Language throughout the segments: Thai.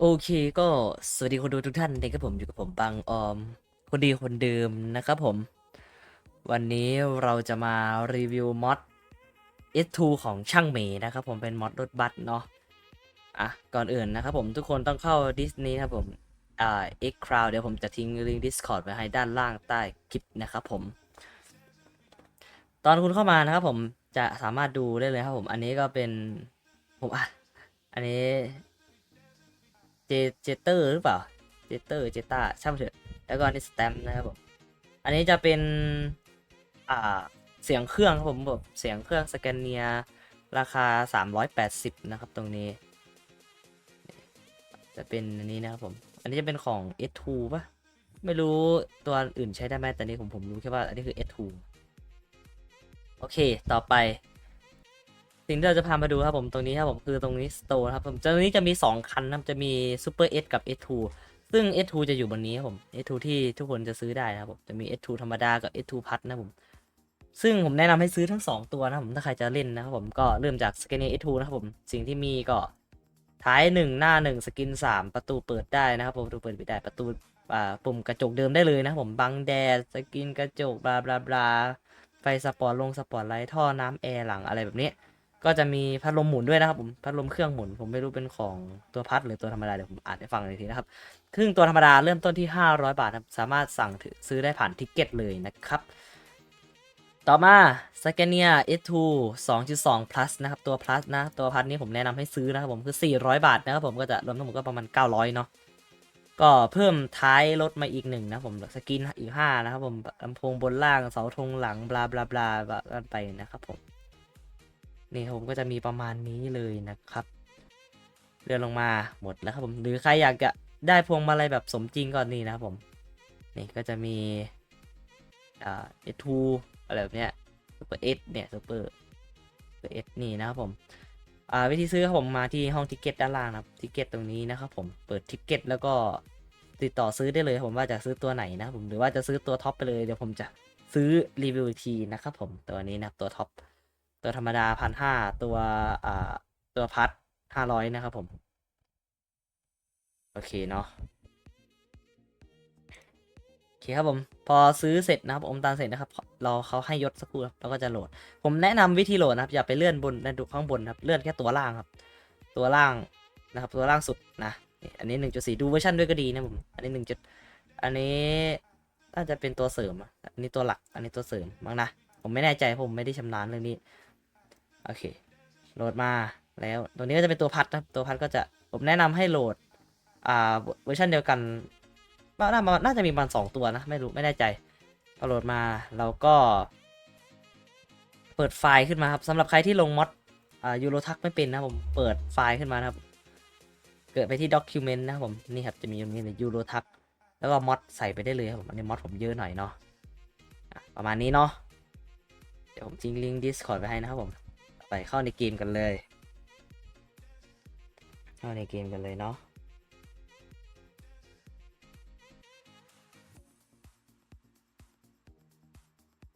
โอเคก็สวัสดีคนดูทุกท่านนะครับผมอยู่กับผมบังออม คนดีคนเดิมนะครับผม วันนี้เราจะมารีวิวมอด S2 ของช่างเมนะครับผมเป็นมอดรถบัสเนาะอะก่อนอื่นนะครับผมทุกคนต้องเข้าดิสนีย์ครับผมอ่า X Crowd เดี๋ยวผมจะทิ้งลิงก์ Discord ไว้ให้ด้านล่างใต้คลิปนะครับผม ตอนคุณเข้ามานะครับผมจะสามารถดูได้เลยครับผม อันนี้ก็เป็นผมอะอันนี้ เจเจเตอร์หรือเปล่า เจเตอร์ เจต้าช่างมันเถอะ แล้วก็อันนี้สแตมนะครับผม อันนี้จะเป็น อ่า เสียงเครื่องครับผมแบบเสียงเครื่องสแกนเนียราคา 380 นะครับตรงนี้ จะเป็นอันนี้นะครับผม อันนี้จะเป็นของ S2 ป่ะ ไม่รู้ตัวอื่นใช้ได้ไหมแต่นี้ผมผมรู้แค่ว่าอันนี้คือ S2 โอเค ต่อไป สิ่งที่เราจะพามาดูครับผมตรงนี้ครับผมคือตรงนี้สโตร์ครับผมตรงนี้จะมี 2 คันนะครับจะมี Super S กับ S2 ซึ่ง S2 จะอยู่บนนี้ครับผม S2 ที่ทุกคนจะซื้อได้นะครับผมจะมี S2 ธรรมดากับ S2 พัดนะครับผมซึ่งผมแนะนำให้ซื้อทั้ง 2 ตัวนะครับผมถ้าใครจะเล่นนะครับผมก็เริ่มจากสแกนเนีย S2 นะครับผมสิ่งที่มีก็ท้าย 1 หน้า 1 สกิน 3 ประตูเปิดได้นะครับผมประตูเปิดปิดได้ประตูอ่าปุ่มกระจกเดิมได้เลยนะครับผมบังแดดสกินกระจกบลาบลาบลาไฟสปอร์ตลงสปอร์ตไลท์ท่อน้ำแอร์หลังอะไรแบบนี้ ก็จะมีพัดลมหมุนด้วยนะครับผมพัดลมเครื่องหมุน ผมไม่รู้เป็นของตัวพัดหรือตัวธรรมดาเดี๋ยวผมอ่านให้ฟังอีกทีนะครับซึ่งตัวธรรมดาเริ่มต้นที่ 500 บาทครับสามารถสั่งซื้อได้ผ่านทิกเก็ตเลยนะครับ ต่อมา s c a n i a S2 2.2 plus นะครับ ตัว plus นะ ตัว plus นี้ผมแนะนำให้ซื้อนะครับผมคือ 400 บาทนะครับผมก็จะรวมทั้งหมดก็ประมาณ 900 เนาะก็เพิ่มท้ายรถมาอีกหนึ่งนะผมสกินอีก5นะครับผมลำโพงบนล่างเสาธงหลังบลาบลาบลากันไปนะครับผม นี่ผมก็จะมีประมาณนี้เลยนะครับเลื่อนลงมาหมดแล้วครับผมหรือใครอยากจะได้พวงมาลัยแบบสมจริงก็นี่นะครับผมนี่ก็จะมีอ่า S2 อะไรแบบเนี้ย Super S เอทเนี่ย Super Super S นี่นะครับผมอ่าวิธีซื้อครับผมมาที่ห้องทิกเก็ตด้านล่างนะครับทิกเก็ตตรงนี้นะครับผมเปิดทิกเก็ตแล้วก็ติดต่อซื้อได้เลยผมว่าจะซื้อตัวไหนนะครับผมหรือว่าจะซื้อตัวท็อปไปเลยเดี๋ยวผมจะซื้อรีวิวอีกทีนะครับผมตัวนี้นะตัวท็อป ตัวธรรมดาพันห้าตัวอ่าตัวพัดห้าร้อยนะครับผม โอเคเนาะโอเคครับผม พอซื้อเสร็จนะครับอมตาลเสร็จนะครับ เราเขาให้ยศสักครู่ครับแล้วก็จะโหลด ผมแนะนำวิธีโหลดนะครับ อย่าไปเลื่อนบนดูข้างบนครับ เลื่อนแค่ตัวล่างครับ ตัวล่างนะครับ ตัวล่างสุดนะ อันนี้หนึ่งจุดสี่ดูเวอร์ชันด้วยก็ดีนะผม อันนี้หนึ่งจุด อันนี้น่าจะเป็นตัวเสริม อันนี้ตัวหลัก อันนี้ตัวเสริมมั้งนะ ผมไม่แน่ใจผมไม่ได้ชำนาญเรื่องนี้ โอเค โหลดมาแล้ว ตัวนี้ก็จะเป็นตัวพัดนะตัวพัดก็จะ ผมแนะนำให้โหลด อ่า เวอร์ชันเดียวกันน่าน่าจะมีประมาณสองตัวนะ ไม่รู้ ไม่แน่ใจพอโหลดมาเราก็ เปิดไฟล์ขึ้นมาครับสำหรับใครที่ลงมอดอ่ายูโรทักไม่เป็นนะผม เปิดไฟล์ขึ้นมานะครับ เกิดไปที่ document นะครับผม นี่ครับ จะมีตรงนี้เลยยูโรทักแล้วก็มอดใส่ไปได้เลยครับผม อันนี้มอดผมเยอะหน่อยเนาะอะประมาณนี้เนาะ เดี๋ยวผมทิ้งลิงก์ Discord ไปให้นะครับผม ไปเข้าในเกมกันเลย เข้าในเกมกันเลยเนาะ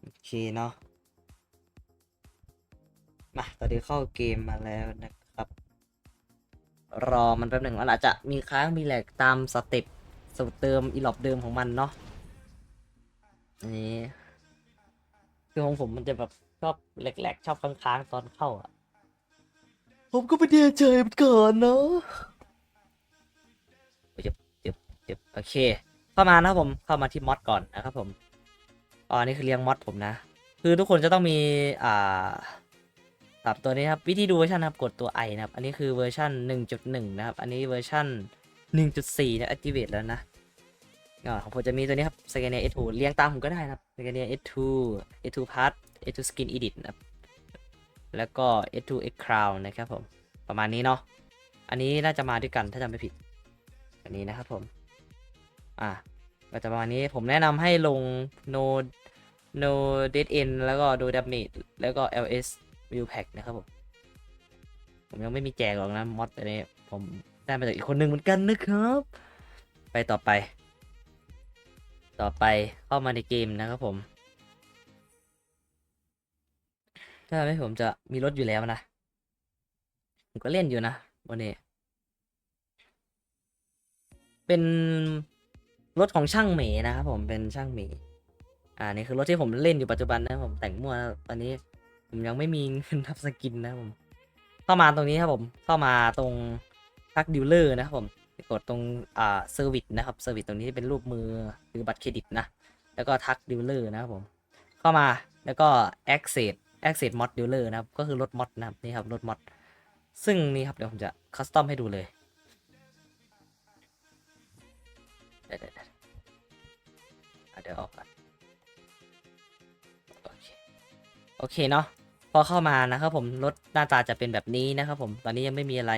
โอเคเนาะมาตอนนี้เข้าเกมมาแล้วนะครับ รอมันแป๊บหนึ่งมันอาจจะมีค้างมีแหลกตามสเต็ปสเต็ปเติมอีหลอบเดิมของมันเนาะนนี้คือของผมมันจะแบบ ชอบแหลกๆ ชอบค้างๆ ตอนเข้าอะ ผมก็ไม่แน่ใจเหมือนกันเนาะเจ็บเจ็บเจ็บโอเค เข้ามานะครับผม เข้ามาที่มอดก่อนนะครับผมอ๋ออันนี้คือเรียงมอดผมนะ คือทุกคนจะต้องมี อ่าสามตัวนี้ครับ วิธีดูเวอร์ชันนะครับ กดตัว i นะครับ อันนี้คือเวอร์ชัน1.1 นะครับ อันนี้เวอร์ชัน1.4เนี่ย activate แล้วนะอ่าของผมจะมีตัวนี้ครับ Scania S2 เรียงตามผมก็ได้นะครับ Scania S2 S2 Part S2 Skin Edit นะครับ แล้วก็ S2 X Crown นะครับผม ประมาณนี้เนาะ อันนี้น่าจะมาด้วยกันถ้าจำไม่ผิด อันนี้นะครับผม อ่าก็จะประมาณนี้ผมแนะนำให้ลง no no dead end แล้วก็ do damage แล้วก็ ls view pack นะครับผม ผมยังไม่มีแจกหรอกนะมอดอันนี้ผมได้มาจากอีกคนหนึ่งเหมือนกันนะครับ ไปต่อไป ต่อไปเข้ามาในเกมนะครับผม ถ้าไม่ผมจะมีรถอยู่แล้วนะ ผมก็เล่นอยู่นะวันนี้ เป็นรถของช่างเหมนะครับผมเป็นช่างเหมอ่านี่คือรถที่ผมเล่นอยู่ปัจจุบันนะผมแต่งมั่วตอนนี้ ผมยังไม่มีเงินทับสกินนะผม เข้ามาตรงนี้ครับผม เข้ามาตรงทักดิวเลอร์นะครับผมกดตรงอ่าเซอร์วิสนะครับเซอร์วิสตรงนี้เป็นรูปมือหรือบัตรเครดิตนะ แล้วก็ทักดิวเลอร์นะครับผม เข้ามาแล้วก็ access access mod dealer นะครับ ก็คือรถมอดนะครับนี่ครับรถมอดซึ่งนี่ครับเดี๋ยวผมจะคัสตอมให้ดูเลยเดี๋ยวเดี๋ยวเดี๋ยวอะเดี๋ยวออกก่อนโอเคโอเคเนาะพอเข้ามานะครับผมรถหน้าตาจะเป็นแบบนี้นะครับผมตอนนี้ยังไม่มีอะไร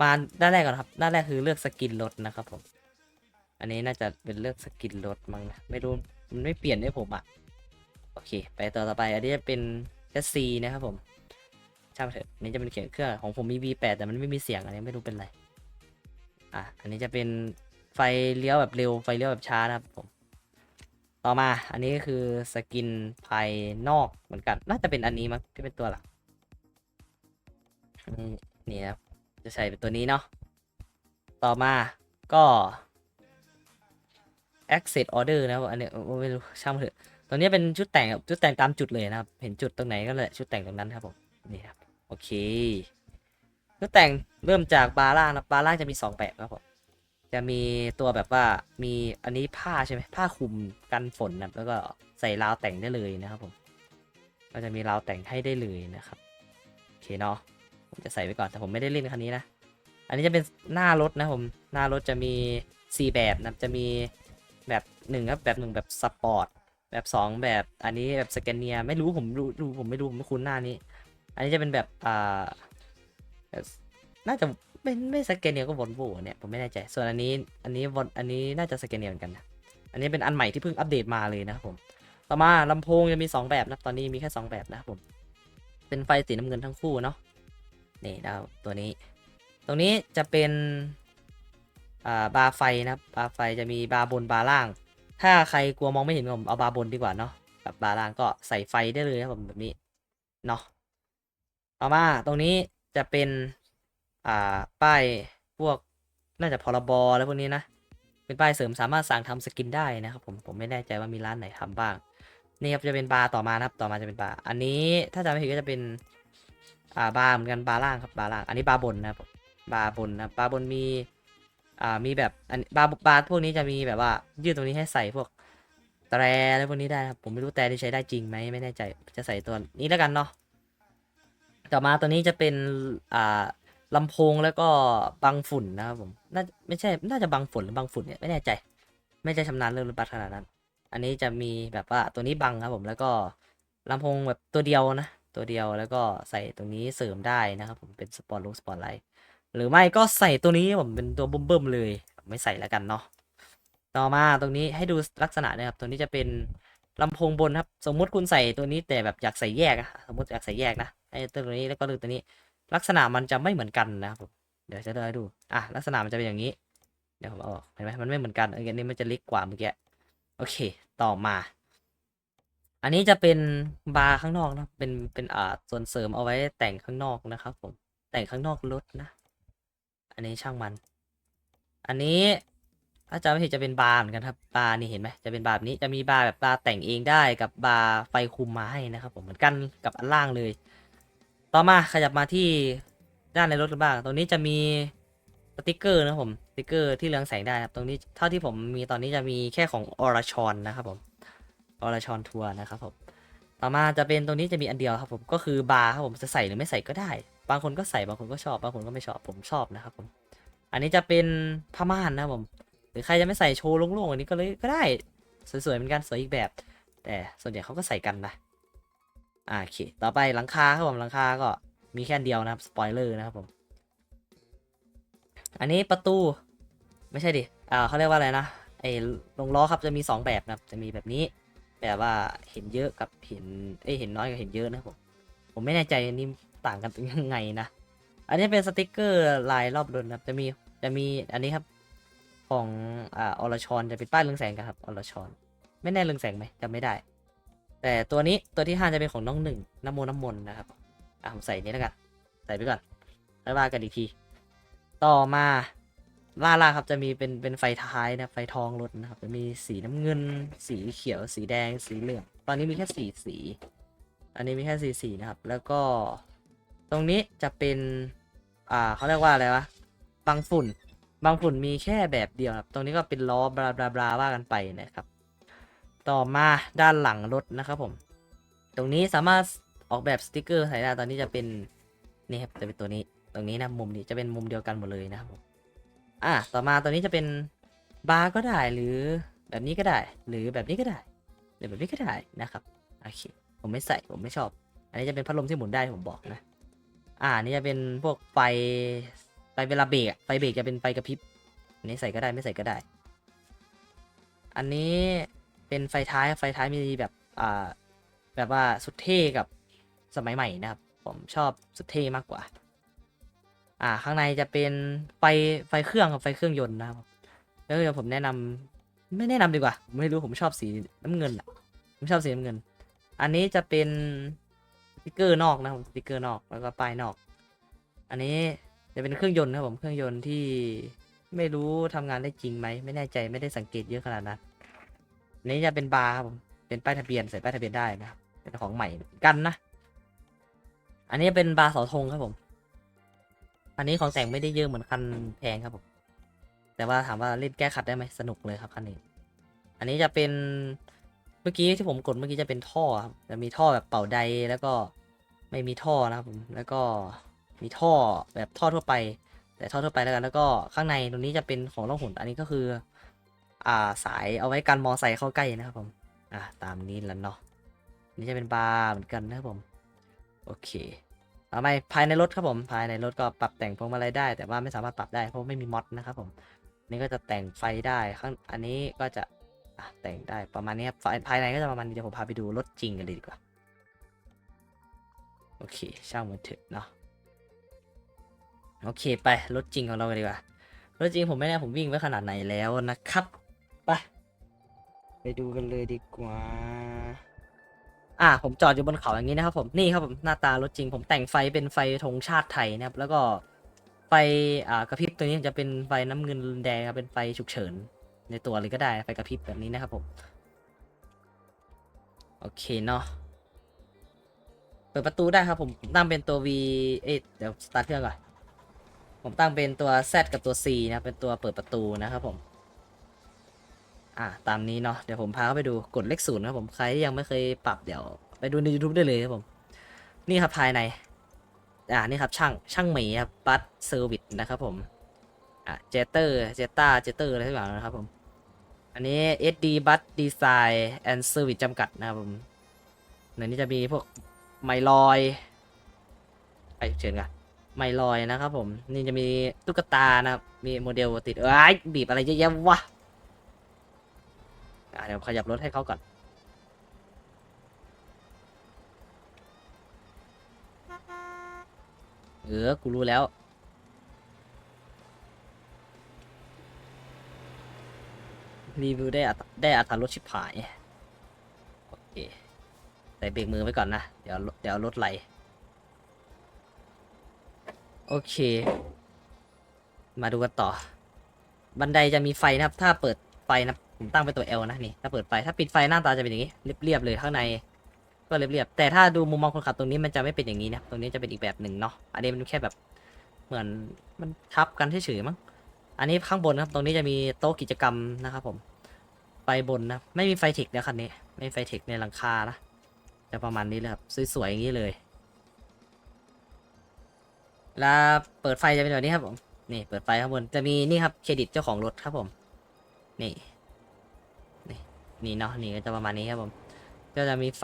มาด้านแรกก่อนครับด้านแรกคือเลือกสกินรถนะครับผม อันนี้น่าจะเป็นเลือกสกินรถมั้งนะไม่รู้มันไม่เปลี่ยนให้ผมอะ่ะ โอเค ไปต่อต่อไป อันนี้จะเป็นแคสซีนะครับผมช่างเถอะอันนี้จะเป็นเขียนเครื่องของผมมี V8 แต่มันไม่มีเสียงอันนี้ไม่รู้เป็นไรอะอันนี้จะเป็นไฟเลี้ยวแบบเร็วไฟเลี้ยวแบบช้านะครับผมต่อมาอันนี้ก็คือสกินภายนอกเหมือนกันน่าจะเป็นอันนี้มั้งที่เป็นตัวหลักนี่ครับจะใส่เป็นตัวนี้เนาะต่อมาก็ access order นะครับอันนี้ไม่รู้ช่างเถอะ ตัวนี้เป็นชุดแต่งชุดแต่งตามจุดเลยนะครับ เห็นจุดตรงไหนก็เลยชุดแต่งตรงนั้นครับผมนี่ครับโอเคชุดแต่งเริ่มจากบาร์ล่างนะบาร์ล่างจะมีสองแบบครับผมจะมีตัวแบบว่ามีอันนี้ผ้าใช่ไหมผ้าคลุมกันฝนนะแล้วก็ใส่ราวแต่งได้เลยนะครับผมก็จะมีราวแต่งให้ได้เลยนะครับโอเคเนาะผมจะใส่ไว้ก่อนแต่ผมไม่ได้เล่นคันนี้นะอันนี้จะเป็นหน้ารถนะผมหน้ารถจะมี 4 แบบนะจะมีแบบหนึ่งครับแบบหนึ่งแบบสปอร์ต แบบสองแบบอันนี้แบบสแกนเนียไม่รู้ผมรู้ดูผมไม่รู้ผมไม่คุ้นหน้านี้ อันนี้จะเป็นแบบอ่าแบบน่าจะไม่ไม่สแกนเนียก็วอลโวเนี่ยผมไม่แน่ใจส่วนอันนี้อันนี้วอลอันนี้น่าจะสแกนเนียเหมือนกันนะอันนี้เป็นอันใหม่ที่เพิ่งอัปเดตมาเลยนะครับผมต่อมาลำโพงจะมี 2 แบบนะตอนนี้มีแค่ 2 แบบนะครับผมเป็นไฟสีน้ำเงินทั้งคู่เนาะนี่ดาวตัวนี้ ตรงนี้จะเป็นอ่าบาร์ไฟนะครับบาร์ไฟจะมีบาร์บนบาร์ล่าง ถ้าใครกลัวมองไม่เห็นผมเอาบาบนดีกว่าเนาะกับบาล่างก็ใส่ไฟได้เลยครับผมแบบนี้เนาะต่อมาตรงนี้จะเป็นอ่าป้ายพวกน่าจะพรบแล้วพวกนี้นะ เป็นป้ายเสริมสามารถสั่งทำสกินได้นะครับผมผมไม่แน่ใจว่ามีร้านไหนทำบ้างนี่ครับจะเป็นบาร์ต่อมานะครับต่อมาจะเป็นบาร์อันนี้ถ้าจำไม่ผิดก็จะเป็นอ่าบาร์เหมือนกันบาร์ล่างครับบาร์ล่าง อันนี้บาร์บนนะครับบาร์บนนะบาร์บนมี อ่ามีแบบอันบาร์บาร์พวกนี้จะมีแบบว่า ยืดตรงนี้ให้ใส่พวกแตรอะไรพวกนี้ได้ครับผมไม่รู้แตรที่ใช้ได้จริงไหมไม่แน่ใจจะใส่ตัวนี้แล้วกันเนาะต่อมาตัวนี้จะเป็นอ่าลำโพงแล้วก็บังฝุ่นนะครับผมน่าไม่ใช่น่าจะบังฝุ่นหรือบังฝุ่นเนี่ยไม่แน่ใจ ไม่ใช่ชำนาญเรื่องรถบัสขนาดนั้น อันนี้จะมีแบบว่าตัวนี้บังครับผมแล้วก็ลำโพงแบบตัวเดียวนะ ตัวเดียวแล้วก็ใส่ตรงนี้เสริมได้นะครับผมเป็นสปอร์ตลูสปอร์ตไลท์ หรือไม่ก็ใส่ตัวนี้ผมเป็นตัวบุ้มเบิ่มเลย ไม่ใส่แล้วกันเนาะต่อมาตรงนี้ให้ดูลักษณะนะครับ ตัวนี้จะเป็นลำโพงบนครับ สมมุติคุณใส่ตัวนี้แต่แบบอยากใส่แยกอะสมมติอยากใส่แยกนะไอ้ตัวนี้แล้วก็ลือตัวนี้ ลักษณะมันจะไม่เหมือนกันนะครับผมเดี๋ยวจะได้ดูอะลักษณะมันจะเป็นอย่างนี้เดี๋ยวผมเอาออกเห็นไหมมันไม่เหมือนกันอันนี้มันจะเล็กกว่าเมื่อกี้โอเค ต่อมา อันนี้จะเป็นบาร์ข้างนอกนะเป็นเป็นอ่าส่วนเสริมเอาไว้แต่งข้างนอกนะครับผมแต่งข้างนอกรถนะ อันนี้ช่างมัน อันนี้ถ้าจำไม่ผิดจะเป็นบาร์เหมือนกันครับบาร์นี่เห็นไหมจะเป็นบาร์แบบนี้จะมีบาร์แบบบาร์แต่งเองได้กับบาร์ไฟคุมมาให้นะครับ ผมเหมือนกันกับอันล่างเลย ต่อมาขยับมาที่ด้านในรถกันบ้าง ตรงนี้จะมีสติกเกอร์นะครับผมสติกเกอร์ที่เรืองแสงได้ครับตรงนี้เท่าที่ผมมีตอนนี้จะมีแค่ของออรชอนนะครับผมอรชอนทัวร์นะครับผมต่อมาจะเป็นตรงนี้จะมีอันเดียวครับผมก็คือบาร์ครับผมจะใส่หรือไม่ใส่ก็ได้ บางคนก็ใส่บางคนก็ชอบ บางคนก็ไม่ชอบผมชอบนะครับผม อันนี้จะเป็นผ้าม่านนะผม หรือใครจะไม่ใส่โชว์โล่งๆอันนี้ก็เลยก็ได้สวยๆเหมือนกันสวยอีกแบบ แต่ส่วนใหญ่เขาก็ใส่กันนะอ่าโอเค ต่อไปหลังคาครับผมหลังคาก็มีแค่เดียวนะครับสปอยเลอร์นะครับผม อันนี้ประตูไม่ใช่ดิอ่าเขาเรียกว่าอะไรนะไอ้ลงล้อครับจะมีสองแบบนะครับจะมีแบบนี้ แบบว่าเห็นเยอะกับเห็นเอ้ยเห็นน้อยกับเห็นเยอะนะครับผมผมไม่แน่ใจอันนี้ ต่างกันยังไงนะ อันนี้เป็นสติกเกอร์ลายรอบรถนะครับ จะมีจะมีอันนี้ครับของอ่าอรชรจะเป็นป้ายเรืองแสงกันครับอรชรไม่แน่เรืองแสงไหมจำไม่ได้ แต่ตัวนี้ตัวที่ห้าจะเป็นของน้องหนึ่งน้ำมนน้ำมนต์นะครับอะผมใส่นี้แล้วกันใส่ไปก่อนแล้วว่ากันอีกที ต่อมาล่าล่าครับจะมีเป็นเป็นไฟท้ายนะไฟทองรถนะครับ จะมีสีน้ำเงิน สีเขียว สีแดง สีเหลือง ตอนนี้มีแค่สีสี อันนี้มีแค่สีสีนะครับ แล้วก็ ตรงนี้จะเป็น อ่าเขาเรียกว่าอะไรวะ บางฝุ่น บางฝุ่นมีแค่แบบเดียวครับ ตรงนี้ก็เป็นล้อบลาบลาบลาว่ากันไปนะครับ ต่อมาด้านหลังรถนะครับผม ตรงนี้สามารถออกแบบสติกเกอร์ใส่ได้ ตอนนี้จะเป็นนี่ครับจะเป็นตัวนี้ ตรงนี้นะมุมนี้จะเป็นมุมเดียวกันหมดเลยนะครับผมอะต่อมาตัวนี้จะเป็นบาร์ก็ได้หรือแบบนี้ก็ได้ หรือแบบนี้ก็ได้ หรือแบบนี้ก็ได้นะครับ โอเค ผมไม่ใส่ ผมไม่ชอบ อันนี้จะเป็นพัดลมที่หมุนได้ผมบอกนะ อ่านี่จะเป็นพวกไฟไฟเวลาเบรกไฟเบรกจะเป็นไฟกระพริบอันนี้ใส่ก็ได้ไม่ใส่ก็ได้ อันนี้เป็นไฟท้ายไฟท้ายมีแบบอ่าแบบว่าสุดเท่กับสมัยใหม่นะครับ ผมชอบสุดเท่มากกว่า อ่าข้างในจะเป็นไฟไฟเครื่องกับไฟเครื่องยนต์นะครับแล้วเดี๋ยวผมแนะนำไม่แนะนำดีกว่า ไม่รู้ผมชอบสีน้ำเงินอะผมชอบสีน้ำเงิน อันนี้จะเป็น ติกเกอร์นอกนะครับสติกเกอร์นอกแล้วก็ป้ายนอก อันนี้จะเป็นเครื่องยนต์นะครับผมเครื่องยนต์ที่ไม่รู้ทำงานได้จริงไหมไม่แน่ใจไม่ได้สังเกตเยอะขนาดนั้นอันนี้จะเป็นบาร์ครับผมเป็นป้ายทะเบียนใส่ป้ายทะเบียนได้นะเป็นของใหม่กันนะ อันนี้เป็นบาร์เสาธงครับผม อันนี้ของแต่งไม่ได้เยอะเหมือนคันแพงครับผมแต่ว่าถามว่าเล่นแก้ขัดได้ไหมสนุกเลยครับคันนี้ อันนี้จะเป็นเมื่อกี้ที่ผมกดเมื่อกี้จะเป็นท่อครับจะมีท่อแบบเป่าใดแล้วก็ ไม่มีท่อนะครับผมแล้วก็มีท่อแบบท่อทั่วไป แต่ท่อทั่วไปแล้วกันแล้วก็ข้างในตรงนี้จะเป็นของล่องหนอันนี้ก็คือ อ่าสายเอาไว้กันมอไซค์เข้าใกล้นะครับผมอ่าตามนี้แล้วเนาะนี่จะเป็นบาร์เหมือนกันนะครับผมโอเคต่อไปภายในรถครับผมภายในรถก็ปรับแต่งพวงมาลัยได้ แต่ว่าไม่สามารถปรับได้เพราะไม่มีม็อดนะครับผมนี่ก็จะแต่งไฟได้ข้างอันนี้ก็จะแต่งได้ประมาณนี้ครับภายในก็จะประมาณนี้เดี๋ยวผมพาไปดูรถจริงกันเลยดีกว่า โอเค ช่างมันเถอะเนาะโอเคไปรถจริงของเรากันดีกว่ารถจริงผมไม่แน่ผมวิ่งไว้ขนาดไหนแล้วนะครับไปไปดูกันเลยดีกว่า อ่า ผมจอดอยู่บนเขาอย่างนี้นะครับผมนี่ครับผมหน้าตารถจริง ผมแต่งไฟเป็นไฟธงชาติไทยนะครับ แล้วก็ไฟอ่ากระพริบตัวนี้จะเป็นไฟน้ำเงินแดงครับเป็นไฟฉุกเฉิน ในตัวเลยก็ได้ไฟกระพริบแบบนี้นะครับผม โอเคเนาะ เปิดประตูได้ครับผมผมตั้งเป็นตัว V เอ๊ะเดี๋ยวสตาร์ทเครื่องก่อน ผมตั้งเป็นตัว Z กับตัว C นะเป็นตัวเปิดประตูนะครับผม อ่าตามนี้เนาะเดี๋ยวผมพาเข้าไปดูกดเลขศูนย์ครับผมใครที่ยังไม่เคยปรับเดี๋ยว ไปดูใน YouTube ได้เลยครับผม นี่ครับภายใน อ่านี่ครับช่างช่างหมีครับบัตเซอร์วิสนะครับผมอ่าเจเตอร์เจต้าเจเตอร์อะไรทุกอย่างนะครับผม อันนี้ SD Bus Design and Service จำกัดนะครับผมในนี้จะมีพวก ไมลอยไปเชิญกันไมลอยนะครับผม นี่จะมีตุ๊กตานะครับ มีโมเดลติดเอ้ยบีบอะไรเยอะแยะวะเดี๋ยวขยับรถให้เขาก่อนเออ กูรู้แล้ว รีวิวได้อัตได้อัตรารถชิบหาย โอเค ใส่เบรกมือไว้ก่อนนะ เดี๋ยวเดี๋ยวรถไหล โอเค มาดูกันต่อ บันไดจะมีไฟนะครับ ถ้าเปิดไฟนะผมตั้งเป็นตัว L นะนี่ ถ้าเปิดไฟ ถ้าปิดไฟหน้าตาจะเป็นอย่างนี้ เรียบๆเลยข้างใน ก็เรียบๆ แต่ถ้าดูมุมมองคนขับตรงนี้มันจะไม่เป็นอย่างนี้นะตรงนี้จะเป็นอีกแบบหนึ่งเนาะ อันนี้มันแค่แบบเหมือนมันทับกันเฉยๆมั้ง อันนี้ข้างบนนะครับ ตรงนี้จะมีโต๊ะกิจกรรมนะครับผมไฟบนนะ ไม่มีไฟเทคนะคันนี้ ไม่มีไฟเทคในหลังคานะ จะประมาณนี้เลยครับ สวยๆอย่างนี้เลยแล้วเปิดไฟจะเป็นแบบนี้ครับผม นี่เปิดไฟข้างบน จะมีนี่ครับเครดิตเจ้าของรถครับผม นี่ นี่นี่เนาะ นี่ก็จะประมาณนี้ครับผม ก็จะมีไฟ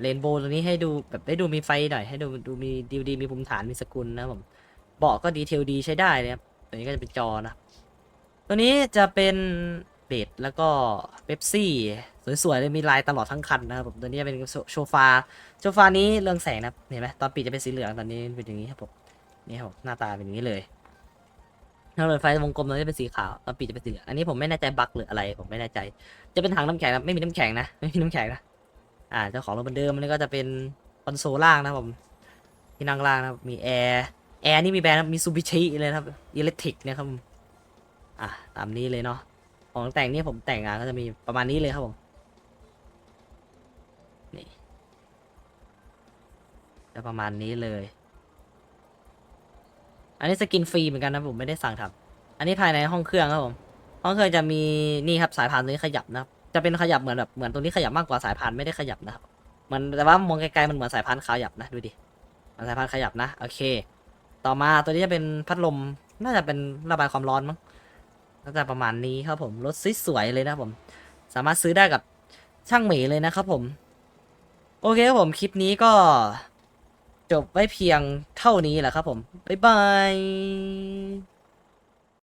เรนโบว์ตรงนี้ให้ดูแบบให้ดูมีไฟหน่อย ให้ดูดูมีดีดีมีภูมิฐานมีสกุลนะครับผม เบาะก็ดีเทลดีใช้ได้เลยครับ ตัวนี้ก็จะเป็นจอนะ ตัวนี้จะเป็น เบดแล้วก็เบปซี่ สวยๆเลยมีลายตลอดทั้งคันนะครับผมตัวนี้เป็นโชฟาโซฟานี้เรืองแสงนะเห็นไหมตอนปิดจะเป็นสีเหลืองตอนนี้เป็นอย่างนี้ครับผมนี่ครับหน้าตาเป็นอย่างนี้เลยถ้าเปิดไฟวงกลมตอนนี้เป็นสีขาวตอนปิดจะเป็นสีเหลืองอันนี้ผมไม่แน่ใจบั๊กหรืออะไรผมไม่แน่ใจ จะเป็นถังน้ำแข็งนะไม่มีน้ำแข็งนะไม่มีน้ำแข็งนะอ่าเจ้าของรถเหมือนเดิมอันก็จะเป็นคอนโซลล่างนะครับผมที่นั่งล่างนะครับมีแอร์แอร์นี่มีแบรนด์มิซูบิชิเลยนะครับอิเล็กทริกนี่ยครับอะตามนี้เลยเนาะ ของแต่งนี่ผมแต่งงานก็จะมีประมาณนี้เลยครับผมนี่จะประมาณนี้เลย อันนี้สกินฟรีเหมือนกันนะผมไม่ได้สั่งทำอันนี้ภายในห้องเครื่องครับผมห้องเครื่องจะมีนี่ครับสายพานตัวนี้ขยับนะครับจะเป็นขยับเหมือนแบบเหมือนตรงนี้ขยับมากกว่าสายพานไม่ได้ขยับนะครับมันแต่ว่ามองไกลๆมันเหมือนสายพานขยับนะดูดิสายพานขยับนะโอเค ต่อมาตัวนี้จะเป็นพัดลมน่าจะเป็นระบายความร้อนมั้ง น่าจะประมาณนี้ครับผมรถสวยๆเลยนะครับผม สามารถซื้อได้กับช่างหมีเลยนะครับผม โอเคครับผมคลิปนี้ก็จบไว้เพียงเท่านี้แหละครับผม บ๊ายบาย